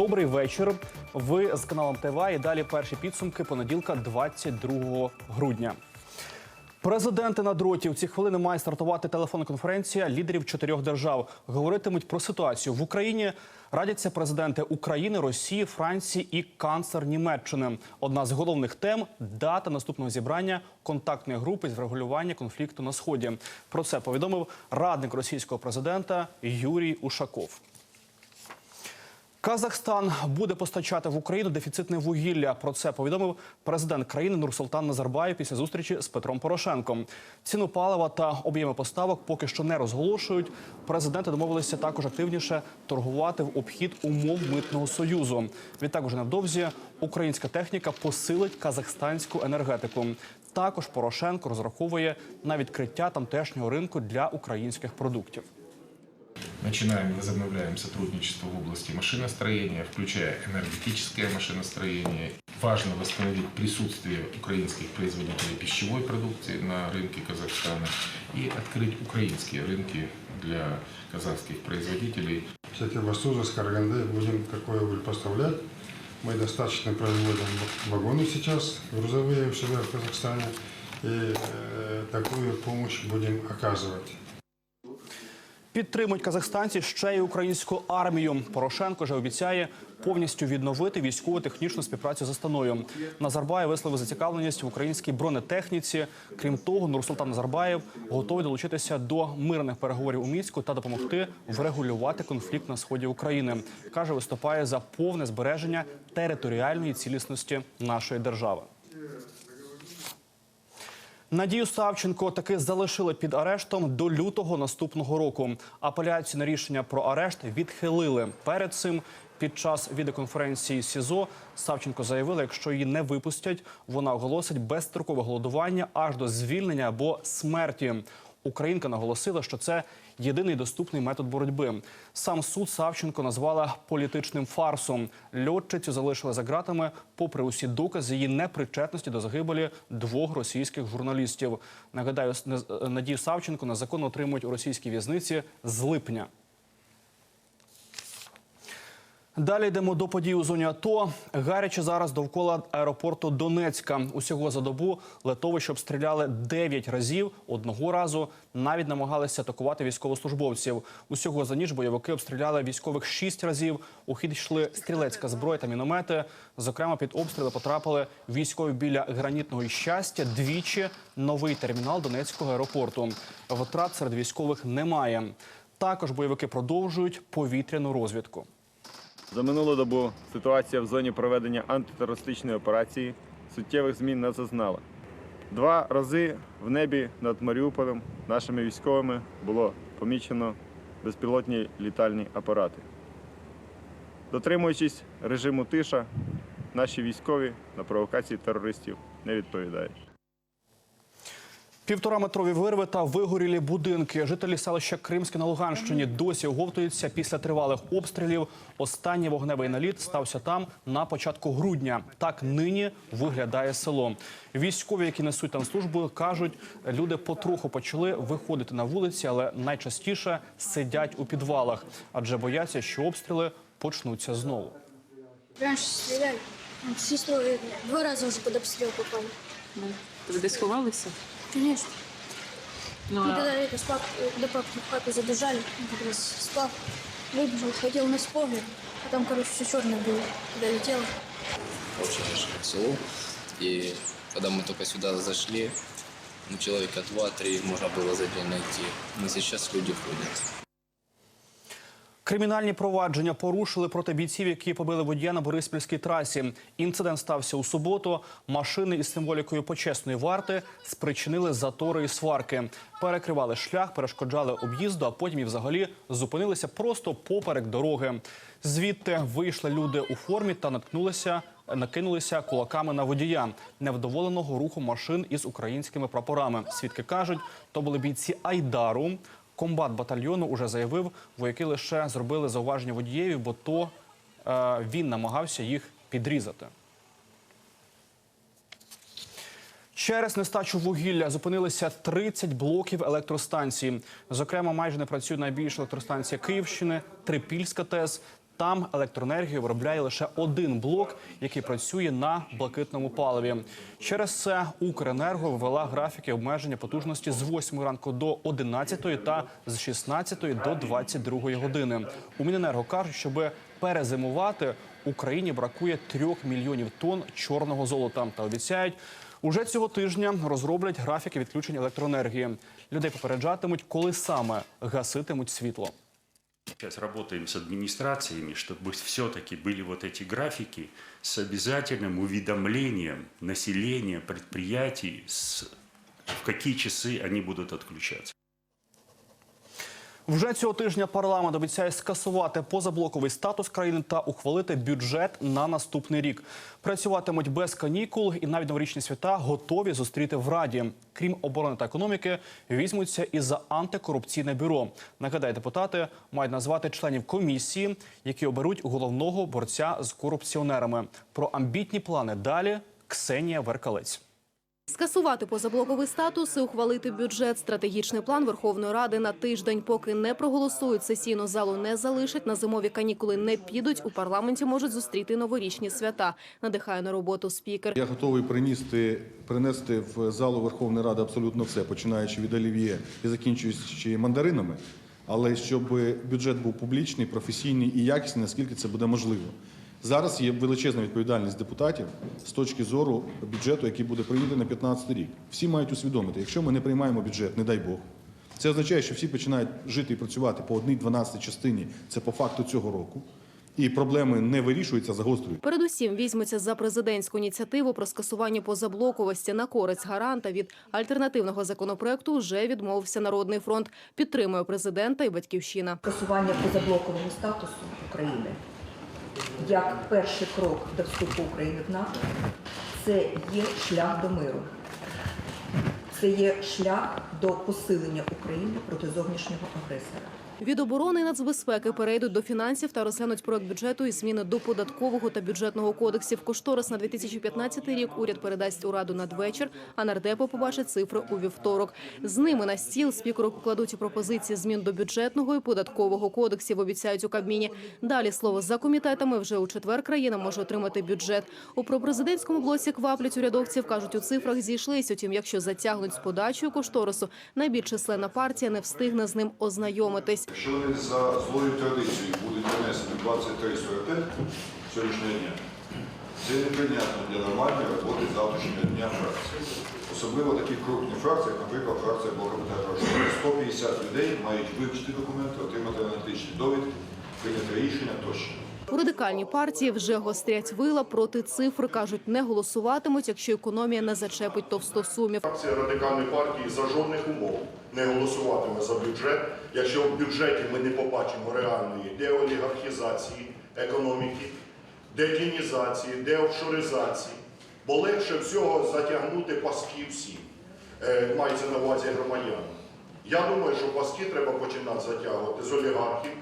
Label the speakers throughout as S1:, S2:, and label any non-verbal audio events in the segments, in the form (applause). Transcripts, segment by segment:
S1: Добрий вечір. Ви з каналом ТВА і далі перші підсумки понеділка, 22 грудня. Президенти на дроті у ці хвилини має стартувати телефонна конференція лідерів чотирьох держав. Говоритимуть про ситуацію в Україні. Радяться президенти України, Росії, Франції і канцлер Німеччини. Одна з головних тем дата наступного зібрання контактної групи з врегулювання конфлікту на сході. Про це повідомив радник російського президента Юрій Ушаков. Казахстан буде постачати в Україну дефіцитне вугілля. Про це повідомив президент країни Нурсултан Назарбаєв після зустрічі з Петром Порошенком. Ціну палива та об'єми поставок поки що не розголошують. Президенти домовилися також активніше торгувати в обхід умов митного союзу. Відтак, уже невдовзі українська техніка посилить казахстанську енергетику. Також Порошенко розраховує на відкриття тамтешнього ринку для українських продуктів.
S2: Начинаем, возобновляем сотрудничество в области машиностроения, включая энергетическое машиностроение. Важно восстановить присутствие украинских производителей пищевой продукции на рынке Казахстана и открыть украинские рынки для казахских производителей.
S3: С Экибастуза, с Караганды будем такое уголь поставлять. Мы достаточно производим вагоны сейчас, грузовые у себя в Казахстане. И э, такую помощь будем оказывать.
S1: Підтримують казахстанці ще й українську армію. Порошенко вже обіцяє повністю відновити військово-технічну співпрацю з Астаною. Назарбаєв висловив зацікавленість в українській бронетехніці. Крім того, Нурсултан Назарбаєв готовий долучитися до мирних переговорів у мінську та допомогти врегулювати конфлікт на сході України. каже, виступає за повне збереження територіальної цілісності нашої держави. Надію Савченко таки залишили під арештом до лютого наступного року. Апеляцію на рішення про арешт відхилили. Перед цим під час відеоконференції СІЗО Савченко заявила, якщо її не випустять, вона оголосить безстрокове голодування аж до звільнення або смерті. Українка наголосила, що це єдиний доступний метод боротьби. Сам суд Савченко назвала політичним фарсом. Льотчицю залишили за ґратами, попри усі докази її непричетності до загибелі двох російських журналістів. Нагадаю, Нез- Надію Савченко незаконно отримують у російській в'язниці з липня. Далі йдемо до подій у зоні АТО. Гаряче зараз довкола аеропорту Донецька. Усього за добу летовище обстріляли 9 разів. Одного разу навіть намагалися атакувати військовослужбовців. Усього за ніч бойовики обстріляли військових 6 разів. У хід йшли стрілецька зброя та міномети. Зокрема, під обстріли потрапили військові біля гранітного щастя. Двічі новий термінал Донецького аеропорту. Втрат серед військових немає. Також бойовики продовжують повітряну розвідку.
S4: За минулу добу ситуація в зоні проведення антитерористичної операції суттєвих змін не зазнала. Два рази в небі над Маріуполем нашими військовими було помічено безпілотні літальні апарати. Дотримуючись режиму тиша, наші військові на провокації терористів не відповідають.
S1: Півтораметрові вирви та вигорілі будинки. Жителі селища Кримське на Луганщині досі оговтуються після тривалих обстрілів. Останній вогневий наліт стався там на початку грудня. Так нині виглядає село. Військові, які несуть там службу, кажуть, люди потроху почали виходити на вулиці, але найчастіше сидять у підвалах, адже бояться, що обстріли почнуться знову.
S5: Раньше стреляли. Вот с сестрой два раза уже под обстрел попали.
S6: Ну, Ви десь ховалися?
S5: Конечно.
S6: Ну,
S5: И
S6: а
S5: когда это с пап, папу в папе задержали, он как раз спал, выбежал, хотел нас погреб, а там, короче, все черное было, когда летело.
S7: очень тяжело село. И когда мы только сюда зашли, ну, человека два-три можно было за день найти. Но сейчас люди ходят.
S1: Кримінальні провадження порушили проти бійців, які побили водія на Бориспільській трасі. Інцидент стався у суботу. Машини із символікою почесної варти спричинили затори і сварки. Перекривали шлях, перешкоджали об'їзду, а потім і взагалі зупинилися просто поперек дороги. Звідти вийшли люди у формі та наткнулися. Накинулися кулаками на водія невдоволеного руху машин із українськими прапорами. Свідки кажуть, то були бійці Айдару. Комбат батальйону уже заявив, вояки лише зробили зауваження водієві, бо то е, він намагався їх підрізати. Через нестачу вугілля зупинилися 30 блоків електростанції. Зокрема, майже не працює найбільша електростанція Київщини, Трипільська ТЕС Там електроенергію виробляє лише один блок, який працює на блакитному паливі. Через це Укренерго ввела графіки обмеження потужності з 8 ранку до 11 та з 16 до 22 години. У Міненерго кажуть, щоб перезимувати Україні бракує 3 мільйонів тонн чорного золота та обіцяють. Уже цього тижня розроблять графіки відключень електроенергії. Людей попереджатимуть, коли саме гаситимуть світло.
S8: Сейчас работаем с администрациями, чтобы все-таки были вот эти графики с обязательным уведомлением населения, предприятий, с, в какие часы они будут отключаться.
S1: Вже цього тижня парламент обіцяє скасувати позаблоковий статус країни та ухвалити бюджет на наступний рік. Працюватимуть без канікул і навіть новорічні свята готові зустріти в раді. Крім оборони та економіки, візьмуться і за антикорупційне бюро. Нагадаю, депутати мають назвати членів комісії, які оберуть головного борця з корупціонерами. Про амбітні плани далі Ксенія Веркалець.
S9: Скасувати позаблоковий статус і ухвалити бюджет. Стратегічний план Верховної Ради на тиждень. Поки не проголосують, сесійну залу не залишать, на зимові канікули не підуть, у парламенті можуть зустріти новорічні свята. Надихає на роботу спікер.
S10: Я готовий принести, принести в залу Верховної Ради абсолютно все, починаючи від олів'є і закінчуючи мандаринами. Але щоб бюджет був публічний, професійний і якісний, наскільки це буде можливо. Зараз є величезна відповідальність депутатів з точки зору бюджету, який буде прийнятий на 2015 рік. Всі мають усвідомити, якщо ми не приймаємо бюджет, не дай Бог, це означає, що всі починають жити і працювати по одній 12 частині. Це по факту цього року. І проблеми не вирішуються, загострюються.
S9: Передусім візьмуться за президентську ініціативу про скасування позаблоковості на користь гаранта від альтернативного законопроекту. Вже відмовився Народний фронт. Підтримує президента і батьківщина.
S11: скасування позаблокового статусу України як перший крок до вступу України в НАТО це є шлях до миру. Це є шлях до посилення України проти зовнішнього агресора.
S9: Від оборони і нацбезпеки перейдуть до фінансів та розглянуть проект бюджету і зміни до податкового та бюджетного кодексів. Кошторис на 2015 рік уряд передасть у раду надвечір, а нардепи побачать цифри у вівторок. З ними на стіл спікеру покладуть і пропозиції змін до бюджетного і податкового кодексів. Обіцяють у Кабміні. Далі слово за комітетами вже у четвер країна може отримати бюджет. У пропрезидентському блоці кваплять урядовців. кажуть, у цифрах зійшлись. Утім, якщо затягнуть з подачею кошторису, найбільш численна партія не встигне з ним ознайомитись.
S12: Якщо вони за злою традицією будуть внесені 23.45 сьогоднішнього дня, це неприйнятно для нормальної роботи завтрашнього дня фракції. Особливо такі крупні фракції, як, наприклад, фракція Блоку Петра Порошенка. 150 людей мають вивчити документи, отримати аналітичні довідки, прийняти рішення тощо.
S9: У радикальній партії вже гострять вила проти цифр. кажуть, не голосуватимуть, якщо економія не зачепить товстосумів.
S12: Фракція радикальної партії за жодних умов не голосуватиме за бюджет, якщо в бюджеті ми не побачимо реальної деолігархізації економіки, детінізації, деофшоризації. Бо легше всього затягнути паски всі, е, мається на увазі громадян. Я думаю, що паски треба починати затягувати з олігархів,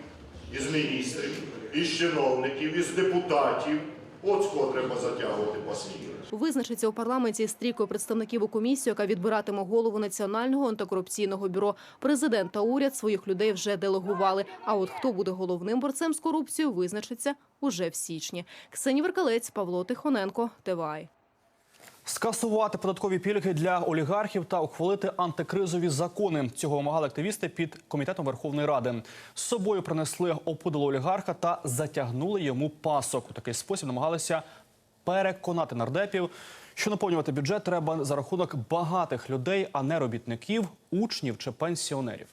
S12: із міністрів, із чиновників, із депутатів. От кого треба затягувати паски.
S9: Визначиться у парламенті з представників у комісію, яка відбиратиме голову національного антикорупційного бюро. Президент та уряд своїх людей вже делегували. А от хто буде головним борцем з корупцією, визначиться уже в січні. Ксенія Веркалець, Павло Тихоненко, ТВАЙ.
S1: Скасувати податкові пільги для олігархів та ухвалити антикризові закони. Цього вимагали активісти під комітетом Верховної Ради. З собою принесли опудало олігарха та затягнули йому пасок. У такий спосіб намагалися переконати нардепів, що наповнювати бюджет треба за рахунок багатих людей, а не робітників, учнів чи пенсіонерів.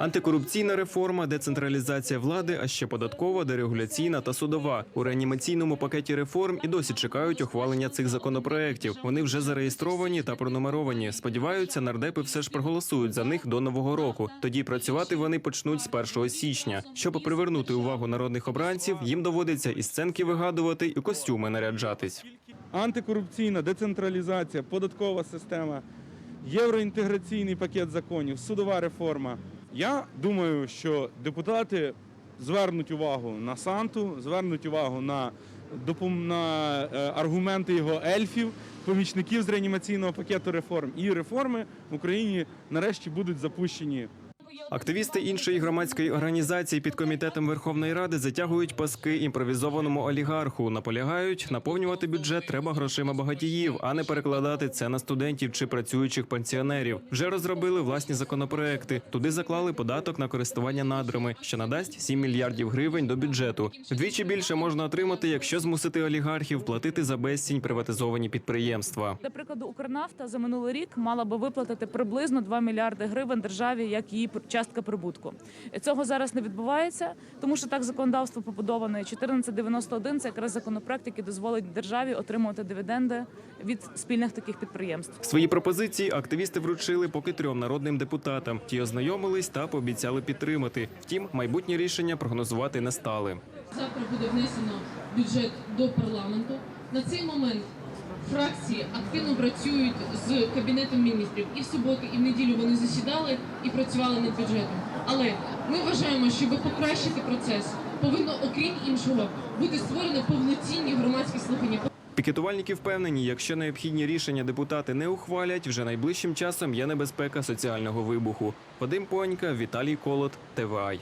S13: Антикорупційна реформа, децентралізація влади, а ще податкова, дерегуляційна та судова. У реанімаційному пакеті реформ і досі чекають ухвалення цих законопроєктів. Вони вже зареєстровані та пронумеровані. Сподіваються, нардепи все ж проголосують за них до нового року. Тоді працювати вони почнуть з 1 січня. Щоб привернути увагу народних обранців, їм доводиться і сценки вигадувати, і костюми наряджатись.
S14: антикорупційна децентралізація, податкова система, євроінтеграційний пакет законів, судова реформа. Я думаю, що депутати звернуть увагу на Санту, звернуть увагу на, на е, аргументи його ельфів, помічників з реанімаційного пакету реформ. І реформи в Україні нарешті будуть запущені
S13: Активісти іншої громадської організації під комітетом Верховної Ради затягують паски імпровізованому олігарху. Наполягають, наповнювати бюджет треба грошима багатіїв, а не перекладати це на студентів чи працюючих пенсіонерів. Вже розробили власні законопроекти. Туди заклали податок на користування надрами, що надасть 7 мільярдів гривень до бюджету. Вдвічі більше можна отримати, якщо змусити олігархів платити за безцінь приватизовані підприємства.
S6: До прикладу, Укрнафта за минулий рік мала би виплатити приблизно 2 мільярди гривень державі як її частка прибутку. Цього зараз не відбувається, тому що так законодавство побудоване. 1491 – це якраз законопроект, який дозволить державі отримувати дивіденди від спільних таких підприємств.
S13: Свої пропозиції активісти вручили поки трьом народним депутатам. Ті ознайомились та пообіцяли підтримати. Втім, майбутні рішення прогнозувати не стали.
S15: Завтра буде внесено бюджет до парламенту. На цей момент фракції активно працюють з кабінетом міністрів. І в суботу, і в неділю вони засідали і працювали над бюджетом. Але ми вважаємо, щоб покращити процес, повинно, окрім іншого, бути створено повноцінні громадські слухання.
S13: Пікетувальники впевнені, якщо необхідні рішення депутати не ухвалять, вже найближчим часом є небезпека соціального вибуху. Вадим Понька, Віталій Колот, ТВАЙ.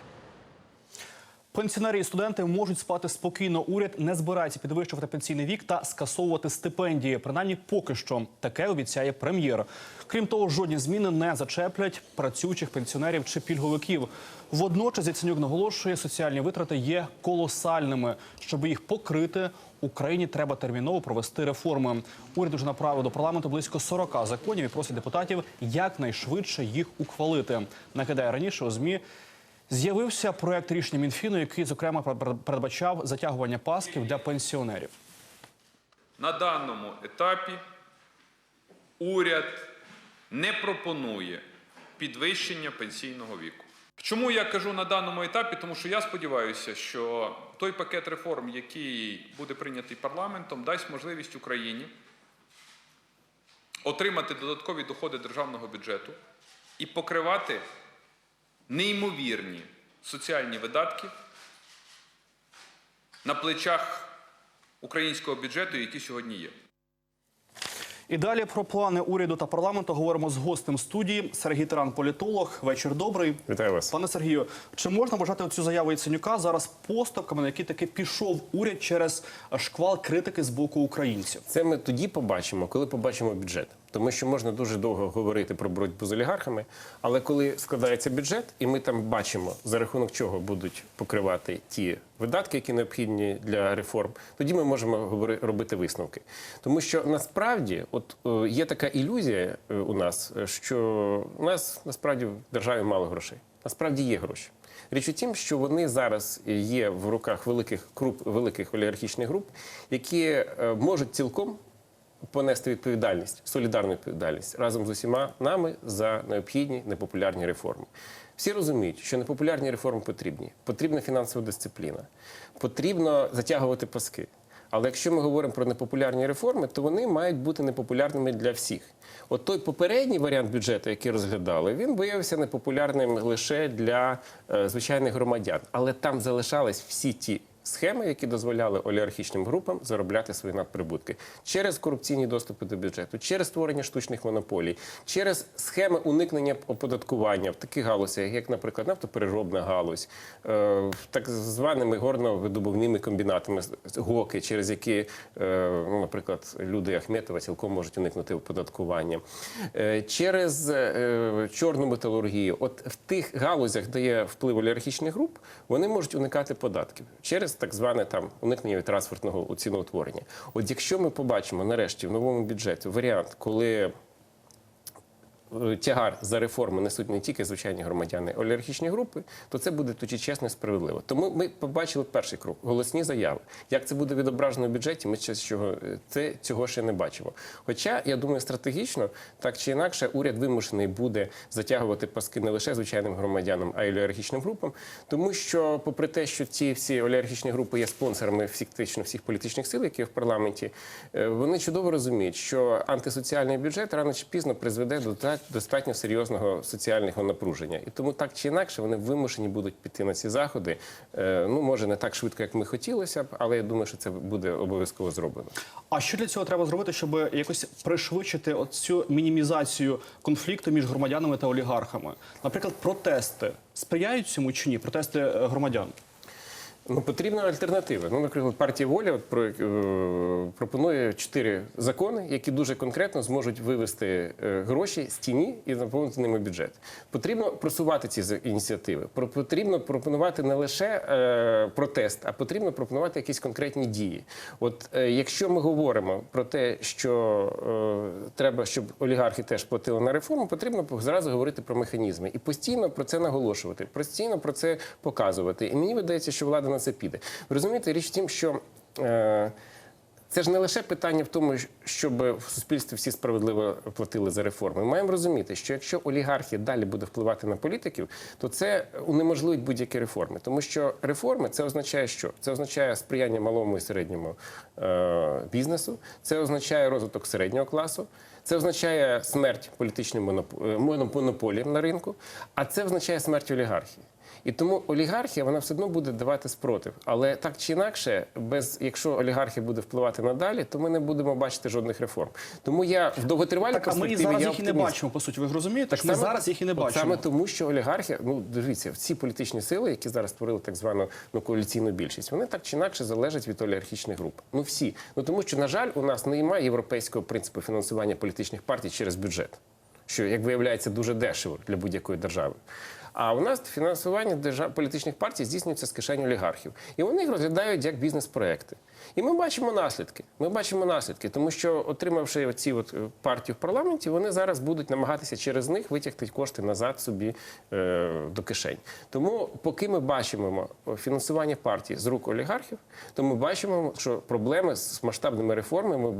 S1: Пенсіонери і студенти можуть спати спокійно. Уряд не збирається підвищувати пенсійний вік та скасовувати стипендії. Принаймні, поки що таке обіцяє прем'єр. Крім того, жодні зміни не зачеплять працюючих пенсіонерів чи пільговиків. Водночас Яценюк наголошує, соціальні витрати є колосальними. Щоб їх покрити, Україні треба терміново провести реформи. Уряд уже направив до парламенту близько 40 законів і просить депутатів якнайшвидше їх ухвалити. Нагадаю, раніше у змі З'явився проект рішення Мінфіну, який зокрема передбачав затягування пасків для пенсіонерів.
S16: На даному етапі уряд не пропонує підвищення пенсійного віку. Чому я кажу на даному етапі? Тому що я сподіваюся, що той пакет реформ, який буде прийнятий парламентом, дасть можливість Україні отримати додаткові доходи державного бюджету і покривати неймовірні соціальні видатки на плечах українського бюджету, які сьогодні є.
S1: І далі про плани уряду та парламенту говоримо з гостем студії Сергій Таран, політолог. Вечір добрий.
S17: Вітаю вас,
S1: пане Сергію. Чи можна вважати цю заяву Яценюка зараз поступками, на які таки пішов уряд через шквал критики з боку українців?
S17: Це ми тоді побачимо, коли побачимо бюджет. Тому що можна дуже довго говорити про боротьбу з олігархами, але коли складається бюджет, і ми там бачимо, за рахунок чого будуть покривати ті видатки, які необхідні для реформ, тоді ми можемо робити висновки. Тому що насправді, от е, є така ілюзія е, у нас, е, що у нас насправді в державі мало грошей. Насправді є гроші. Річ у тім, що вони зараз є в руках великих груп, великих олігархічних груп, які можуть цілком понести відповідальність, солідарну відповідальність разом з усіма нами за необхідні непопулярні реформи. Всі розуміють, що непопулярні реформи потрібні. Потрібна фінансова дисципліна, потрібно затягувати паски. Але якщо ми говоримо про непопулярні реформи, то вони мають бути непопулярними для всіх. От той попередній варіант бюджету, який розглядали, він виявився непопулярним лише для е, звичайних громадян. Але там залишались всі ті схеми, які дозволяли олігархічним групам заробляти свої надприбутки. Через корупційні доступи до бюджету, через створення штучних монополій, через схеми уникнення оподаткування в таких галузях, як, наприклад, нафтопереробна галузь, е, так званими горно-видобувними комбінатами ГОКи, через які, е, ну, наприклад, люди Ахметова цілком можуть уникнути оподаткування, Е, через чорну металургію. От в тих галузях, де є вплив олігархічних груп, вони можуть уникати податків. Через так зване там уникнення від транспортного ціноутворення. От якщо ми побачимо нарешті в новому бюджеті варіант, коли тягар за реформи несуть не тільки звичайні громадяни, а олігархічні групи, то це буде тоді чесно і справедливо. Тому ми побачили перший крок голосні заяви. Як це буде відображено в бюджеті? Ми ще цього це цього ще не бачимо. Хоча я думаю, стратегічно так чи інакше, уряд вимушений буде затягувати паски не лише звичайним громадянам, а й олігархічним групам, тому що, попри те, що ці всі олігархічні групи є спонсорами фактично всіх політичних сил, які в парламенті, е, вони чудово розуміють, що антисоціальний бюджет рано чи пізно призведе до так достатньо, серйозного соціального напруження. І тому так чи інакше вони вимушені будуть піти на ці заходи. Е, Ну, може, не так швидко, як ми хотілося б, але я думаю, що це буде обов'язково зроблено.
S1: А що для цього треба зробити, щоб якось пришвидшити цю мінімізацію конфлікту між громадянами та олігархами? Наприклад, протести сприяють цьому чи ні? Протести е, громадян?
S17: Ну, потрібна альтернатива. Ну, наприклад, партія воля от, про, е, пропонує чотири закони, які дуже конкретно зможуть вивести е, гроші з тіні і наповнити ними бюджет. Потрібно просувати ці ініціативи. Про- Потрібно пропонувати не лише е, протест, а потрібно пропонувати якісь конкретні дії. От е, якщо ми говоримо про те, що е, треба, щоб олігархи теж платили на реформу, потрібно зразу говорити про механізми і постійно про це наголошувати, постійно про це показувати. І мені видається, що влада на це піде. Ви розумієте, річ в тім, що. Е, це ж не лише питання в тому, щоб в суспільстві всі справедливо платили за реформи. Ми маємо розуміти, що якщо олігархія далі буде впливати на політиків, то це унеможливить будь-які реформи. Тому що реформи це означає, що це означає сприяння малому і середньому е- бізнесу, це означає розвиток середнього класу. Це означає смерть політичної моноп- е, моноп- монополії на ринку, а це означає смерть олігархії. І тому олігархія вона все одно буде давати спротив. Але так чи інакше, без якщо олігархія буде впливати надалі, то ми не будемо бачити жодних реформ. Тому я в довготривалій
S1: Так, а ми зараз
S17: я
S1: їх і не бачимо, по суті. Ви розумієте?
S17: Так
S1: ми
S17: саме-
S1: зараз їх і не бачимо.
S17: Саме тому, що олігархія, ну дивіться, ці політичні сили, які зараз створили так звану ну, коаліційну більшість, вони так чи інакше залежать від олігархічних груп. Ну всі. Ну тому що, на жаль, у нас немає європейського принципу фінансування політичних партій через бюджет, що як виявляється дуже дешево для будь-якої держави. А у нас фінансування держав політичних партій здійснюється з кишень олігархів, і вони їх розглядають як бізнес-проекти. І ми бачимо наслідки. Ми бачимо наслідки, тому що отримавши оці от е, партії в парламенті, вони зараз будуть намагатися через них витягти кошти назад собі е, до кишень. Тому, поки ми бачимо фінансування партій з рук олігархів, то ми бачимо, що проблеми з масштабними реформами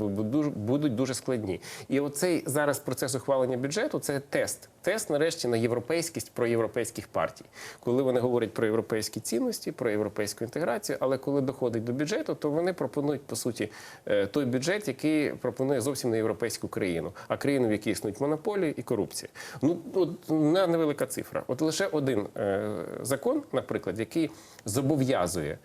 S17: будуть дуже складні. І оцей зараз процес ухвалення бюджету це тест. Тест, нарешті, на європейськість проєвропейських партій, коли вони говорять про європейські цінності, про європейську інтеграцію, але коли доходить до бюджету, то вони пропонують по суті е, той бюджет, який пропонує зовсім не європейську країну, а країну, в якій існують монополії і корупція. Ну от невелика цифра. От лише один е, закон, наприклад, який зобов'язує.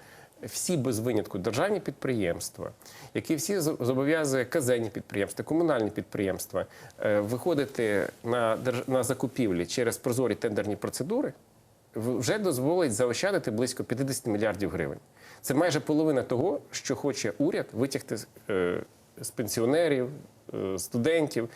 S17: Всі без винятку державні підприємства, які всі зобов'язує казенні підприємства, комунальні підприємства е, виходити на на закупівлі через прозорі тендерні процедури, вже дозволить заощадити близько 50 мільярдів гривень. Це майже половина того, що хоче уряд витягти з- е, пенсіонерів, е, студентів.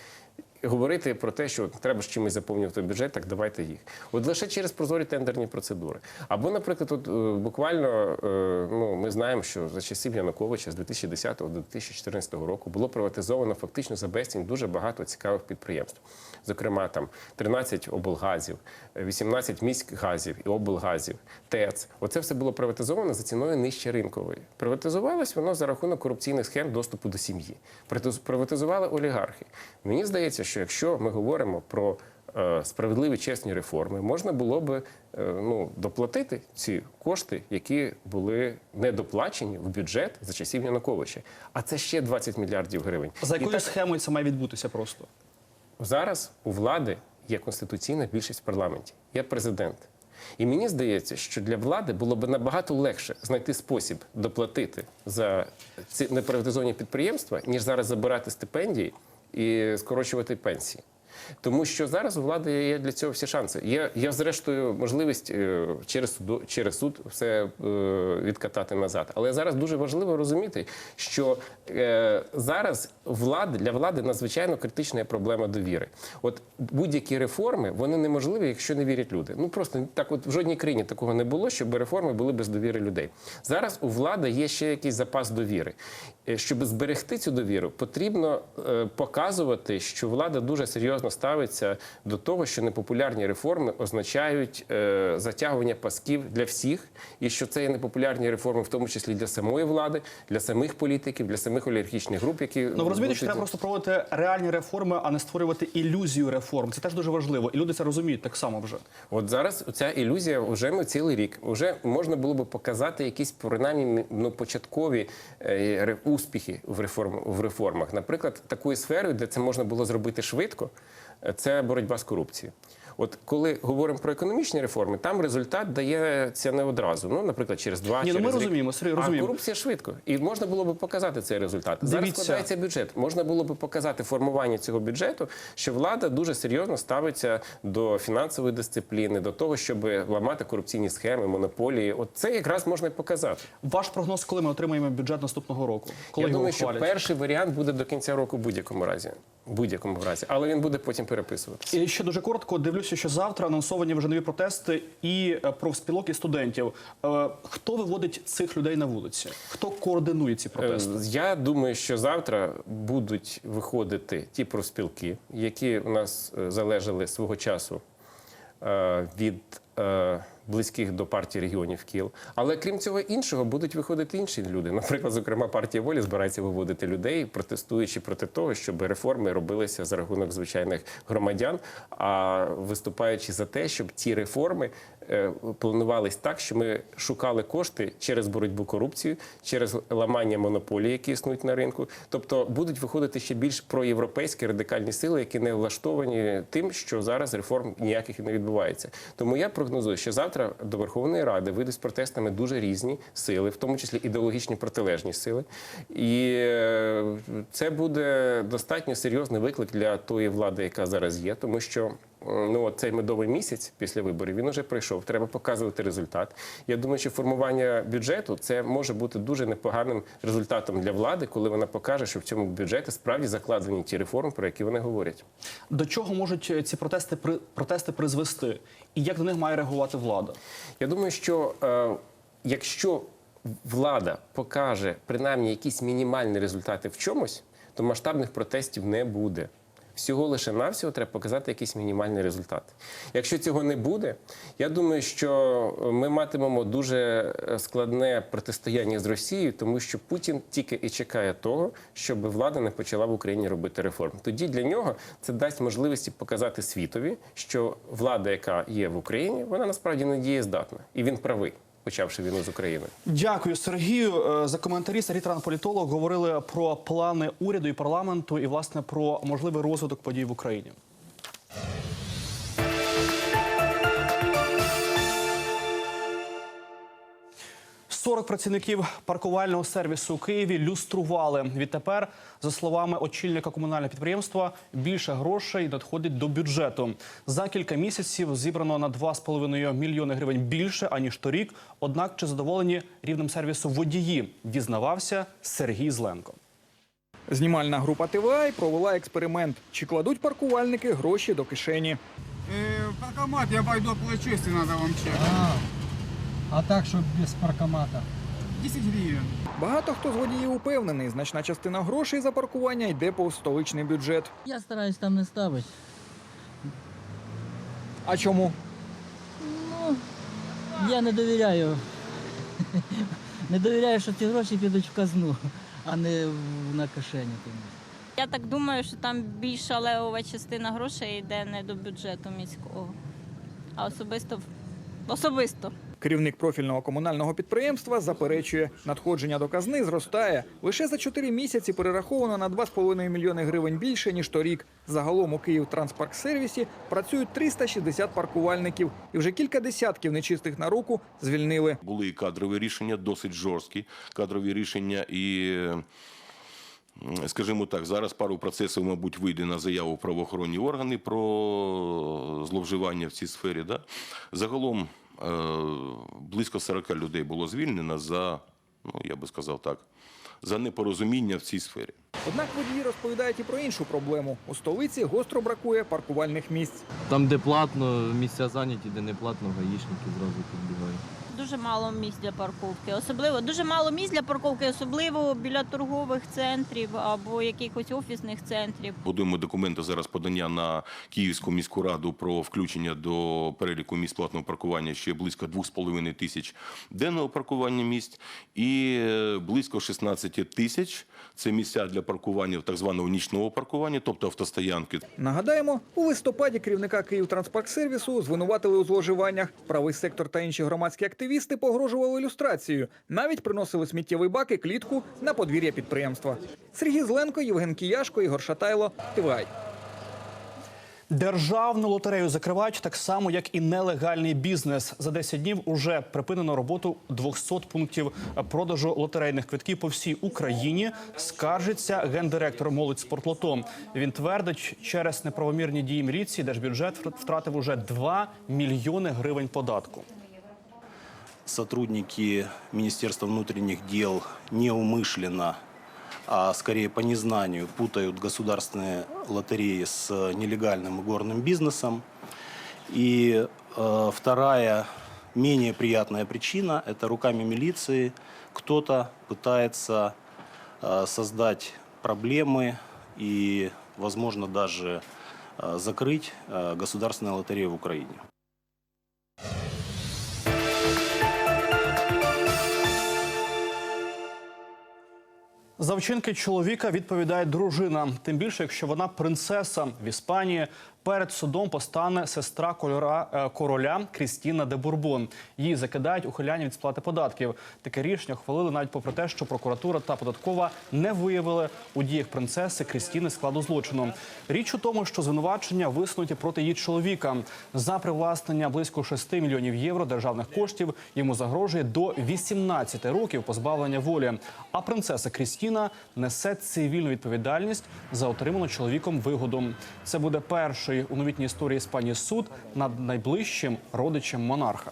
S17: Говорити про те, що треба ж чимось заповнювати бюджет, так давайте їх. От лише через прозорі тендерні процедури. Або, наприклад, от, е, буквально е, ну, ми знаємо, що за часів Януковича з 2010 до 2014 року було приватизовано фактично за безцінь дуже багато цікавих підприємств. Зокрема, там 13 облгазів, е, 18 міськгазів і облгазів, ТЕЦ. Оце все було приватизовано за ціною нижче ринкової. Приватизувалось воно за рахунок корупційних схем доступу до сім'ї. Приватизували олігархи. Мені здається, що якщо ми говоримо про е, справедливі чесні реформи, можна було би е, ну, доплатити ці кошти, які були недоплачені в бюджет за часів Януковича. А це ще 20 мільярдів гривень.
S1: За якою
S17: так-
S1: схемою це має відбутися просто?
S17: Зараз у влади є конституційна більшість в парламенті, є президент. І мені здається, що для влади було б набагато легше знайти спосіб доплатити за ці неприватизовані підприємства, ніж зараз забирати стипендії і скорочувати пенсії. Тому що зараз у влади є для цього всі шанси. Є, є зрештою можливість е, через суду, через суд все е, відкатати назад. Але зараз дуже важливо розуміти, що е, зараз влади для влади надзвичайно критична проблема довіри. От будь-які реформи вони неможливі, якщо не вірять люди. Ну просто так, от в жодній країні такого не було, щоб реформи були без довіри людей. Зараз у влади є ще якийсь запас довіри. Щоб зберегти цю довіру, потрібно показувати, що влада дуже серйозно ставиться до того, що непопулярні реформи означають е, затягування пасків для всіх, і що це є непопулярні реформи, в тому числі для самої влади, для самих політиків, для самих олігархічних груп, які
S1: Ну ви розумієте, що треба просто проводити реальні реформи, а не створювати ілюзію реформ. Це теж дуже важливо, і люди це розуміють так само вже.
S17: От зараз ця ілюзія вже ми цілий рік. Вже можна було би показати якісь принаймні ну, початкові е, успіхи в реформ в реформах. Наприклад, такою сферою, де це можна було зробити швидко. Це боротьба з корупцією. От коли говоримо про економічні реформи, там результат дається не одразу. Ну, наприклад, через два
S1: Ні, ну, ми
S17: рік.
S1: розуміємо, Сергій,
S17: А корупція швидко. І можна було би показати цей результат. Зараз
S1: Дивіться.
S17: складається бюджет. Можна було би показати формування цього бюджету, що влада дуже серйозно ставиться до фінансової дисципліни, до того, щоб ламати корупційні схеми, монополії. От це якраз можна показати.
S1: Ваш прогноз, коли ми отримаємо бюджет наступного року? Коли
S17: Я
S1: його
S17: думаю, що перший варіант буде до кінця року в будь-якому разі. В будь-якому разі, але він буде потім переписуватися.
S1: І ще дуже коротко дивлюся, що завтра анонсовані вже нові протести і е, профспілок, і студентів. Е, Хто виводить цих людей на вулиці? Хто координує ці протести?
S17: Е, Я думаю, що завтра будуть виходити ті профспілки, які у нас залежали свого часу від близьких до партії регіонів Кіл. Але крім цього іншого, будуть виходити інші люди. Наприклад, зокрема, партія волі збирається виводити людей, протестуючи проти того, щоб реформи робилися за рахунок звичайних громадян, а виступаючи за те, щоб ті реформи е, планувались так, що ми шукали кошти через боротьбу корупцію, через ламання монополій, які існують на ринку. Тобто будуть виходити ще більш проєвропейські радикальні сили, які не влаштовані тим, що зараз реформ ніяких не відбувається. Тому я прогнозую, що завтра до Верховної Ради вийдуть з протестами дуже різні сили, в тому числі ідеологічні протилежні сили. І е, це буде достатньо серйозний виклик для тої влади, яка зараз є, тому що ну от цей медовий місяць після виборів він уже пройшов. Треба показувати результат. Я думаю, що формування бюджету це може бути дуже непоганим результатом для влади, коли вона покаже, що в цьому бюджеті справді закладені ті реформи, про які вони говорять.
S1: До чого можуть е, ці протести при протести призвести? І як до них має реагувати влада?
S17: Я думаю, що е, якщо влада покаже принаймні якісь мінімальні результати в чомусь, то масштабних протестів не буде. Всього лише навсього треба показати якийсь мінімальний результат. Якщо цього не буде, я думаю, що ми матимемо дуже е, складне протистояння з Росією, тому що Путін тільки і чекає того, щоб влада не почала в Україні робити реформ. Тоді для нього це дасть можливості показати світові, що влада, яка є в Україні, вона насправді не дієздатна, і він правий, почавши війну з Україною.
S1: Дякую, Сергію. Е, За коментарі Сергій Тран, говорили про плани уряду і парламенту і власне про можливий розвиток подій в Україні. Сорок працівників паркувального сервісу у Києві люстрували. Відтепер, за словами очільника комунального підприємства, більше грошей надходить до бюджету. За кілька місяців зібрано на 2,5 мільйони гривень більше аніж торік. Однак чи задоволені рівнем сервісу водії? Дізнавався Сергій Зленко.
S18: Знімальна група ТВА провела експеримент. Чи кладуть паркувальники гроші до кишені?
S19: Паркомат я пойду оплачу, если надо вам чек.
S20: А так, щоб без паркомата.
S19: 10 гривен.
S18: Багато хто з водіїв упевнений, значна частина грошей за паркування йде по столичний бюджет.
S20: Я стараюсь там не ставити.
S18: А чому?
S20: Ну, я не довіряю. (laughs) Не довіряю, що ці гроші підуть в казну, а не в- на кишені.
S21: Я так думаю, що там більша левова частина грошей йде не до бюджету міського, а особисто особисто.
S18: Керівник профільного комунального підприємства заперечує, надходження до казни зростає. Лише за 4 місяці перераховано на 2,5 мільйони гривень більше, ніж торік. Загалом у Київ Транспарксервісі працюють 360 паркувальників. І вже кілька десятків нечистих на руку звільнили.
S22: Були і кадрові рішення, досить жорсткі кадрові рішення. І, скажімо так, зараз пару процесів, мабуть, вийде на заяву правоохоронні органи про зловживання в цій сфері. Загалом близько 40 людей було звільнено за, ну я би сказав так, за непорозуміння в цій сфері.
S18: Однак водії розповідають і про іншу проблему. У столиці гостро бракує паркувальних місць.
S23: Там, де платно, місця зайняті, де не платно, гаїшники зразу підбігають.
S21: Дуже мало місць для парковки. Особливо дуже мало місць для парковки, особливо біля торгових центрів або якихось офісних центрів.
S22: Будуємо документи зараз подання на Київську міську раду про включення до переліку місць платного паркування ще близько 2,5 тисяч денного паркування місць і е, близько 16 тисяч це місця для паркування так званого нічного паркування, тобто автостоянки.
S18: Нагадаємо, у листопаді керівника Київтранспарксервісу звинуватили у зловживаннях. Правий сектор та інші громадські активісти погрожували ілюстрацією. Навіть приносили сміттєвий бак і клітку на подвір'я підприємства. Сергій Зленко, Євген Кіяшко, Ігор Шатайло, ТВАЙ.
S1: Державну лотерею закривають так само, як і нелегальний бізнес. За 10 днів уже припинено роботу 200 пунктів продажу лотерейних квитків по всій Україні. Скаржиться гендиректор молодь спортлото. Він твердить, через неправомірні дії міліції держбюджет втратив уже 2 мільйони гривень податку.
S24: сотрудники Министерства внутренних дел неумышленно, а скорее по незнанию путают государственные лотереи с нелегальным горным бизнесом. И э, вторая, менее приятная причина – это руками милиции кто-то пытается э, создать проблемы и, возможно, даже э, закрыть э, государственные лотереи в Украине.
S1: За вчинки чоловіка відповідає дружина. Тим більше, якщо вона принцеса в Іспанії. Перед судом постане сестра кольора, е, короля Крістіна де Бурбон. Її закидають ухиляння від сплати податків. Таке рішення ухвалили навіть попри те, що прокуратура та податкова не виявили у діях принцеси Крістіни складу злочину. Річ у тому, що звинувачення висунуті проти її чоловіка за привласнення близько 6 мільйонів євро державних коштів. Йому загрожує до 18 років позбавлення волі. А принцеса Крістіна несе цивільну відповідальність за отриману чоловіком вигоду. Це буде перший у новітній історії Іспанії суд над найближчим родичем монарха.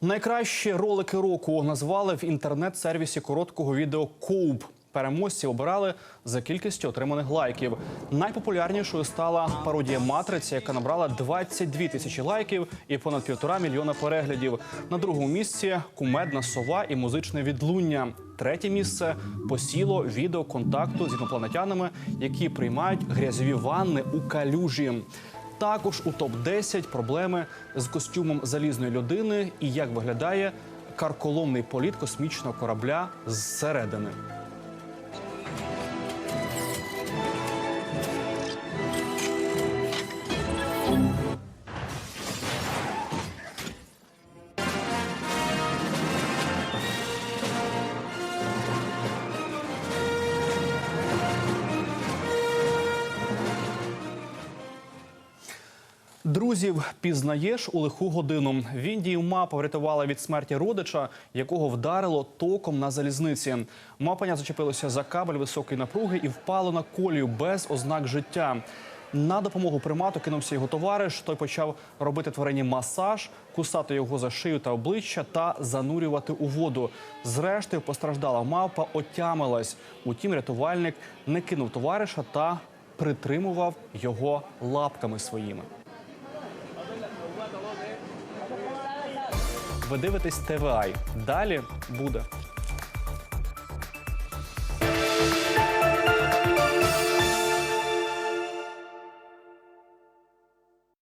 S1: Найкращі ролики року назвали в інтернет-сервісі короткого відео Коуп. Переможці обирали за кількістю отриманих лайків. Найпопулярнішою стала пародія матриці, яка набрала 22 тисячі лайків і понад півтора мільйона переглядів. На другому місці кумедна сова і музичне відлуння. Третє місце посіло відео контакту з інопланетянами, які приймають грязьові ванни у калюжі. Також у топ 10 проблеми з костюмом залізної людини і як виглядає карколомний політ космічного корабля зсередини. Друзів пізнаєш у лиху годину. В Індії мапа врятувала від смерті родича, якого вдарило током на залізниці. Мапаня зачепилося за кабель високої напруги і впало на колію без ознак життя. На допомогу примату кинувся його товариш. Той почав робити тварині масаж, кусати його за шию та обличчя та занурювати у воду. Зрештою, постраждала мавпа, отямилась. Утім, рятувальник не кинув товариша та притримував його лапками своїми. Ви дивитесь ТВА. Далі буде.